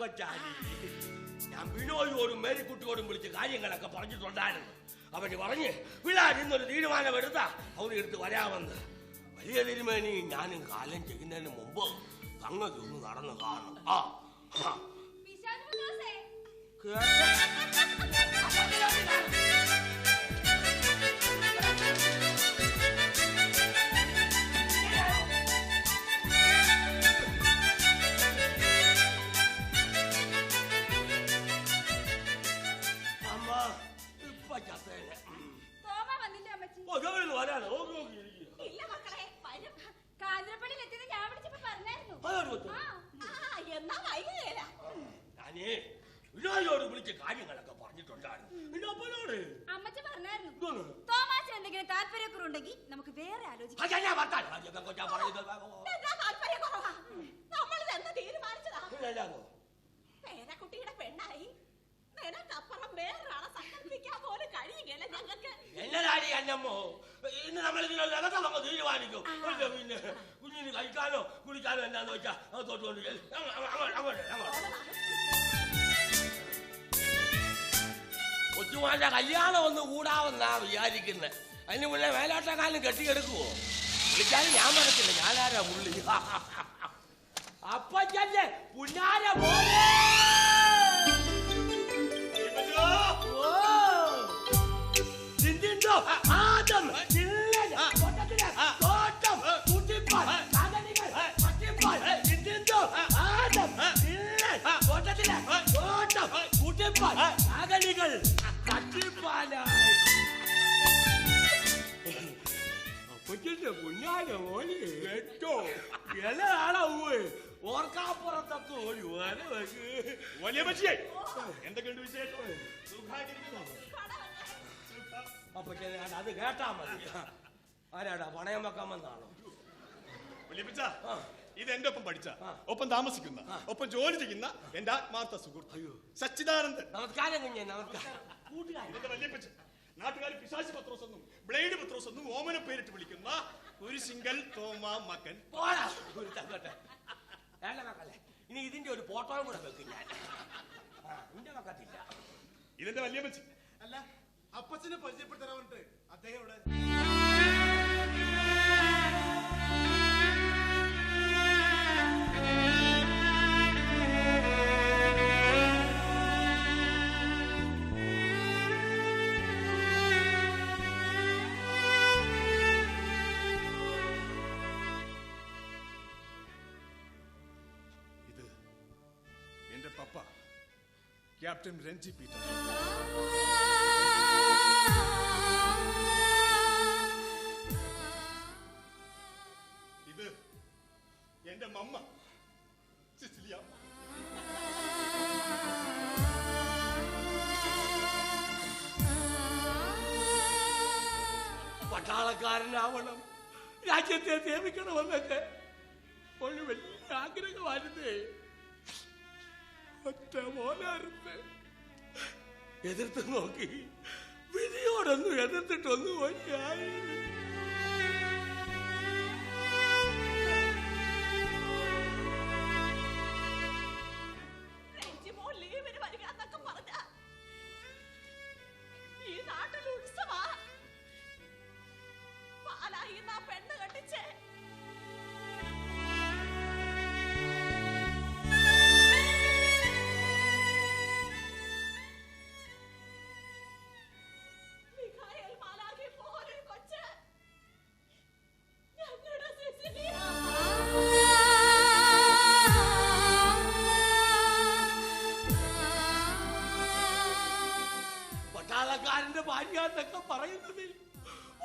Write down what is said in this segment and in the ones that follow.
കൊച്ചാലി ഞാൻ ബിനോയോടും മേരിക്കുട്ടിയോടും വിളിച്ച് കാര്യങ്ങളൊക്കെ പറഞ്ഞിട്ടുണ്ടായിരുന്നു. അവന് പറഞ്ഞ് വിളാൻ ഇന്നൊരു തീരുമാനം എടുത്താ അവർ എടുത്ത് വരാമെന്ന്. വലിയ തിരുമേനി ഞാനും കാലം ചെയ്യുന്നതിന് മുമ്പ് തങ്ങൾക്ക് ഒന്ന് നടന്നു കാണും. ആ. കേട്ടോ? ഓ ഗൗരി വരാനോ ഇല്ല മക്കളെ വരും കാഞ്ഞിരപ്പള്ളിയിൽ എത്തിയത് ഞാൻ വിളിച്ചപ്പോ പറഞ്ഞായിരുന്നു. ആ, ആ എന്നാ വൈകുകയില്ല ഞാനേ വിനോയോട് വിളിച്ച് കാര്യങ്ങളൊക്കെ പറഞ്ഞിട്ടുണ്ടായിരുന്നു. പിന്നെ അപ്പനോട്? അമ്മച്ചി പറഞ്ഞായിരുന്നു. എന്താണ്? തോമാച്ചൻ എന്തെങ്കിലും താല്പര്യക്കുറവുണ്ടെങ്കിൽ നമുക്ക് വേറെ ആലോചിക്കാം. ഞാൻ വർത്താനം. ആ, ഞാൻ കൊച്ചാ പറയുന്നത്. എന്നതാടി അന്നമ്മോ ഇന്ന് നമ്മൾ ഇതിനുള്ള രഹസ്യം നമുക്ക് തീരുമാനിക്കും. പിന്നെ കുഞ്ഞിന് കഴിക്കാനോ കുടിക്കാനോ എന്താന്ന് വെച്ചാൽ അത് തൊട്ടുകൊണ്ട് അങ്ങോട്ട് അങ്ങോട്ട് കല്യാണം ഒന്ന് കൂടാമെന്നാ വിചാരിക്കുന്നത് അതിന് മുന്നേ മേലാട്ടക്കാലം കെട്ടിയെടുക്കുവോ? വിളിച്ചാലും ഞാൻ മനസ്സില്ല ഞാനാരാ പുള്ളി? അപ്പച്ചല്ലേ പുന്നാര പോലെ. ചിന്തിണ്ടോ ആദം ചില്ലൻ തോട്ടത്തിലെ തോട്ടം കുട്ടിപ്പാൽ കാതലികൾ പട്ടിപ്പാൽ ചിന്തിണ്ടോ ആദം ചില്ലൻ തോട്ടത്തിലെ തോട്ടം കുട്ടിപ്പാൽ കാതലികൾ കട്ടിപ്പാലായി. അപ്പച്ചന്റെ കുഞ്ഞാന്റെ മോളി കേട്ടോ ഇലയാണോ ഓർക്കാപ്പുറത്തൊക്കെ വെക്ക് വലിയ പറ്റിയേ എന്തൊക്കെയുണ്ട് വിശേഷം? സുഖായിട്ടിരിക്കുന്നോ? അപ്പൊ അത് കേട്ടാ മതി. ആരാടാ? പണയം വെക്കാമെന്നാണോ ഇത് എന്റെ ഒപ്പം പഠിച്ച ഒപ്പം താമസിക്കുന്ന ഒപ്പം ജോലി ചെയ്യുന്ന എന്റെ ആത്മാർത്ഥ സുഹൃത്ത് സച്ചിദാനന്ദൻ. നമസ്കാരം കുഞ്ഞെ നമസ്കാരം. വല്യപ്പച്ച നാട്ടുകാർ പിശാശി പത്രോസ് എന്നും ബ്ലേഡ് പത്രോസ് എന്നും ഓമന പേരിട്ട് വിളിക്കുന്ന ഒരു സിംഗൽ തോമ മകൻ. മക്കളെ ഇനി ഇതിന്റെ ഒരു ഫോട്ടോയും കൂടെ വെക്കില്ല ഇതിന്റെ വല്യപ്പച്ച. അല്ല അപ്പച്ചനെ പരിചയപ്പെടുത്തരാൻ വേണ്ടിട്ട് അദ്ദേഹം ഇവിടെ ഇത് എന്റെ പപ്പ ക്യാപ്റ്റൻ രഞ്ജി പീറ്റർ. ഇത് എന്റെ മമ്മ. സിസിലിയ പട്ടാളക്കാരനാവണം. രാജ്യത്തെ സേവിക്കണമെന്നൊക്കെ ഒരു വലിയ ആഗ്രഹമായിരുന്നേ. ഒറ്റ മോനായിരുന്നു. എതിർത്ത് നോക്കി. വിധിയോടൊന്നും എതിർത്തിട്ടൊന്നും ഒരായി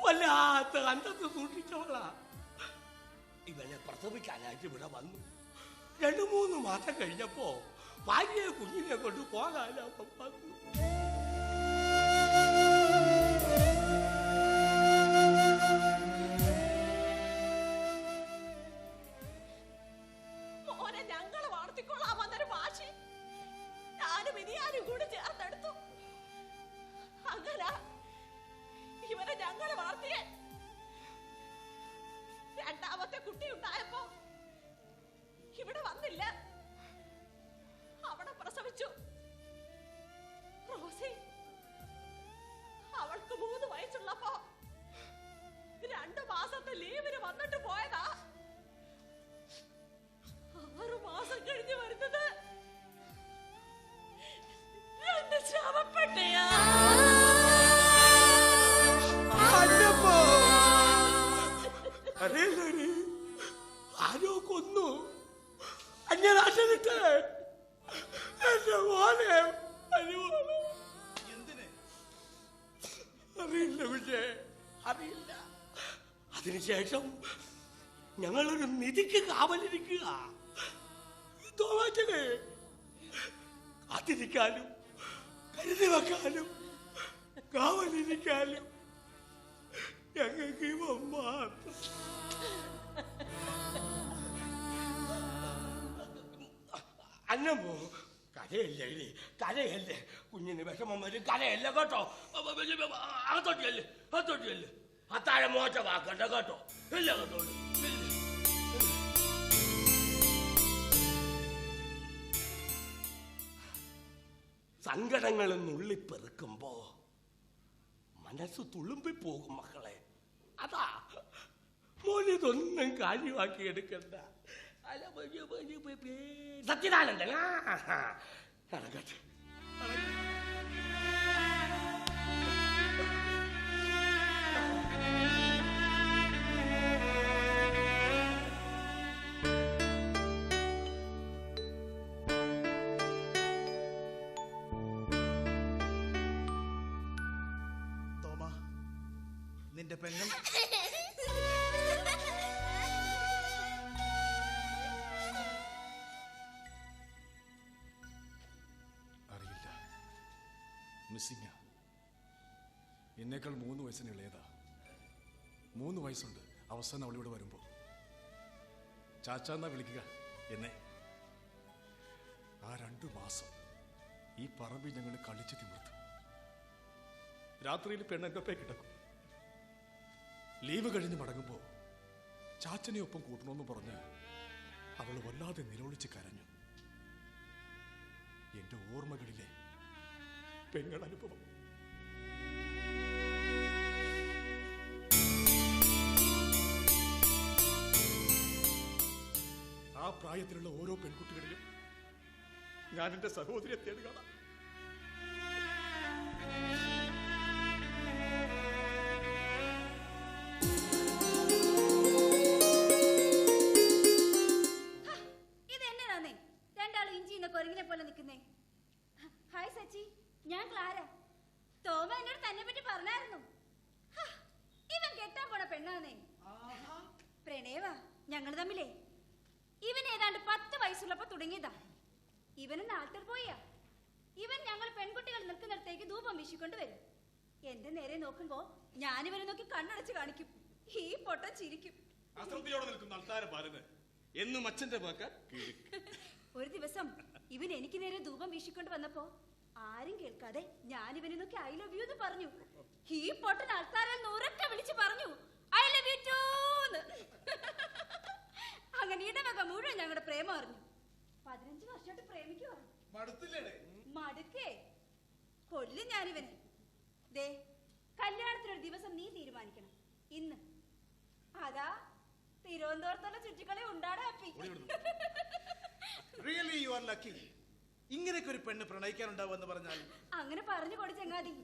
വല്ലാത്ത അന്തത്ത് സൂക്ഷിച്ചവളാ ഇവനെ പ്രസവിക്കാനായിട്ട് ഇവിടെ വന്നു. രണ്ടു മൂന്ന് മാസം കഴിഞ്ഞപ്പോ ഭാര്യയെ കുഞ്ഞിനെ കൊണ്ട് പോകാനപ്പം വന്നു. മോനെ ഞങ്ങൾ വളർത്തിയേ. രണ്ടാമത്തെ കുട്ടി ഉണ്ടായപ്പോ ഇവിടെ വന്നില്ല. അവിടെ പ്രസവിച്ചു. റോസി അവൾക്ക് മൂന്ന് വയസ്സുള്ളപ്പോ രണ്ടു മാസത്തെ ലീവിന് വന്നിട്ട് പോയതാ. അറിയില്ലേ ആരോ കൊന്നു. അന്യനാട്ടിലിട്ട് എന്റെ അറിയില്ല വിജയ അറിയില്ല. അതിനുശേഷം ഞങ്ങളൊരു നിധിക്ക് കാവലിരിക്കുക. തോമാറ്റനെ കാത്തിരിക്കാനും കരുതി വെക്കാനും കാവലിരിക്കാനും. ഞങ്ങൾക്ക് ഇവൻ മാത്രം അന്നമ്മോ കരയല്ലേ ഇനി കരയല്ലേ. കുഞ്ഞിന് വിഷമം വരും കരയല്ല കേട്ടോ? അകത്തോട്ടിയല്ലേ അകത്തോട്ടിയല്ലേ? അത്താഴം മോശമാക്കണ്ട കേട്ടോ ഇല്ല കേട്ടോ. ഇല്ല. സങ്കടങ്ങൾ നുള്ളിപ്പെറുക്കുമ്പോ മനസ്സ് തുളുമ്പി പോകും മക്കളെ. അതാ. മോനിതൊന്നും കാര്യമാക്കി എടുക്കണ്ട. അല്ല, ആ. നടക്കട്ടെ നിന്റെ പെങ്ങൾ. അറിയില്ല. മിസ്സിങ്ങ എന്നേക്കാൾ മൂന്ന് വയസ്സിന് ഇളയതാ. മൂന്ന് വയസ്സുണ്ട്. അവസാനം അവളിവിടെ വരുമ്പോൾ ചാച്ചാന്നാ വിളിക്കുക? എന്നെ. ആ രണ്ടു മാസം ഈ പറമ്പിൽ ഞങ്ങൾ കളിച്ചു തിമിർത്തു. രാത്രിയിൽ പെണ്ണൊക്കെ കിടക്കും. ലീവ് കഴിഞ്ഞ് മടങ്ങുമ്പോൾ ചാച്ചനെ ഒപ്പം കൂട്ടണമെന്ന് പറഞ്ഞ് അവൾ വല്ലാതെ നിലവിളിച്ച് കരഞ്ഞു. എന്റെ ഓർമ്മകളിലെ പെങ്ങൾ അനുഭവം. ആ പ്രായത്തിലുള്ള ഓരോ പെൺകുട്ടികളിലും ഞാൻ എന്റെ സഹോദരിയെ തേടി ഞങ്ങൾ തമ്മിലേ? ഇവൻ ഏതാണ്ട് പത്ത് വയസ്സുള്ളപ്പോ തുടങ്ങിയതാ. ഇവന് നാട്ടിൽ പോയാ. ഇവൻ ഞങ്ങൾ പെൺകുട്ടികൾ നിൽക്കുന്നിടത്തേക്ക് ധൂപം വീശിക്കൊണ്ട് വരും. എന്റെ നേരെ നോക്കുമ്പോ ഞാൻ ഇവനെ നോക്കി കണ്ണടച്ച് കാണിക്കും. ഈ പൊട്ട ചിരിക്കും. നിൽക്കുന്ന ബാലന് എന്നും അച്ഛന്റെ വാക്ക ഒരു ദിവസം ഇവൻ എനിക്ക് നേരെ ധൂപം വീശിക്കൊണ്ട് വന്നപ്പോ ആരും കേൾക്കാതെ ഞാൻ ഇവനെ നോക്കി ഐ ലവ് യു എന്ന് പറഞ്ഞു. ഈ പൊട്ടൻ ആൾക്കാരെ നൂറൊക്കെ വിളിച്ചു പറഞ്ഞു. ഐ ലവ് യു ടൂന്ന് അങ്ങനെ ഇടവക മുഴുവൻ ഞങ്ങളുടെ പ്രേമം അറിഞ്ഞു. പതിനഞ്ച് വർഷമായിട്ട് പ്രേമിക്കുവാണ്. മടുക്കേ. കൊല്ലും ഞാനിവനെ. ദേ കല്യാണത്തിനൊരു ദിവസം നീ തീരുമാനിക്കണം. ഇന്ന്. അതാ തിരുവനന്തപുരത്തുള്ള ചുറ്റിക്കളി ഉണ്ടാടാ അപ്പി. റിയലി യു ആർ ലക്കി ഇങ്ങനെയൊക്കെ ഒരു പെണ്ണ് പ്രണയിക്കാനുണ്ടാവുമെന്ന് പറഞ്ഞാൽ? അങ്ങനെ പറഞ്ഞു കൊടു ചങ്ങാതി.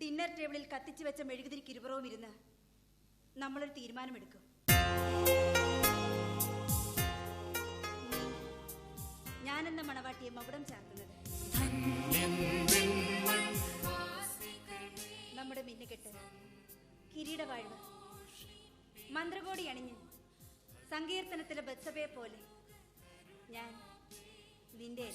ഡിന്നർ ടേബിളിൽ കത്തിച്ചു വെച്ച മെഴുകുതിരിക്ക് ഇരുപുറവും ഇരുന്ന് നമ്മളൊരു തീരുമാനമെടുക്കും. മകുടം ചാർത്തുന്നത് നമ്മുടെ മിന്നുകെട്ട് കിരീടവാഴ്വ് മന്ത്രകോടി അണിഞ്ഞ് സങ്കീർത്തനത്തിലെ ബത്സബയെ പോലെ ഞാൻ നിന്റെ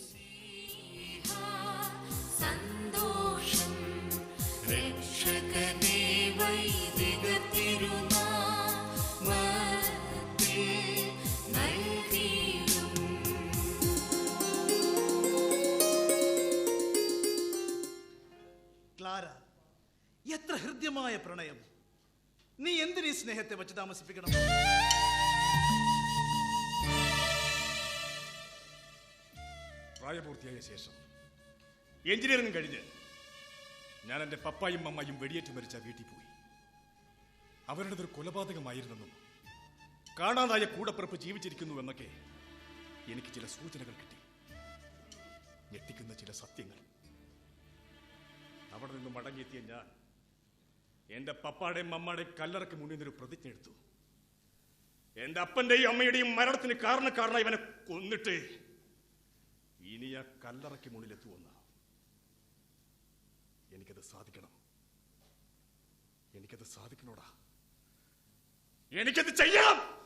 നീ എന്തിനീ സ്നേഹത്തെ വെച്ച് താമസിപ്പിക്കണം? പ്രായപൂർത്തിയായ ശേഷം എഞ്ചിനീയറിംഗ് കഴിഞ്ഞ് ഞാൻ എന്റെ പപ്പായും അമ്മയും വെടിയേറ്റ് മരിച്ച വീട്ടിൽ പോയി. അവരുടെ ഒരു കൊലപാതകമായിരുന്നെന്നും കാണാതായ കൂടപ്പിറപ്പ് ജീവിച്ചിരിക്കുന്നു എന്നൊക്കെ എനിക്ക് ചില സൂചനകൾ കിട്ടി. ഞെട്ടിക്കുന്ന ചില സത്യങ്ങൾ. അവിടെ നിന്ന് മടങ്ങിയെത്തിയ ഞാൻ എന്റെ പപ്പാടെയും മമ്മാടെയും കല്ലറയ്ക്ക് മുന്നിൽ നിന്നൊരു പ്രതിജ്ഞ എടുത്തു. എന്റെ അപ്പന്റെയും അമ്മയുടെയും മരണത്തിന് കാരണക്കാരനായി ഇവനെ കൊന്നിട്ട് ഇനി ആ കല്ലറയ്ക്ക് മുന്നിലെത്തുമെന്ന് എനിക്കത് സാധിക്കണം. എനിക്കത് സാധിക്കണോടാ? എനിക്കത് ചെയ്യണം!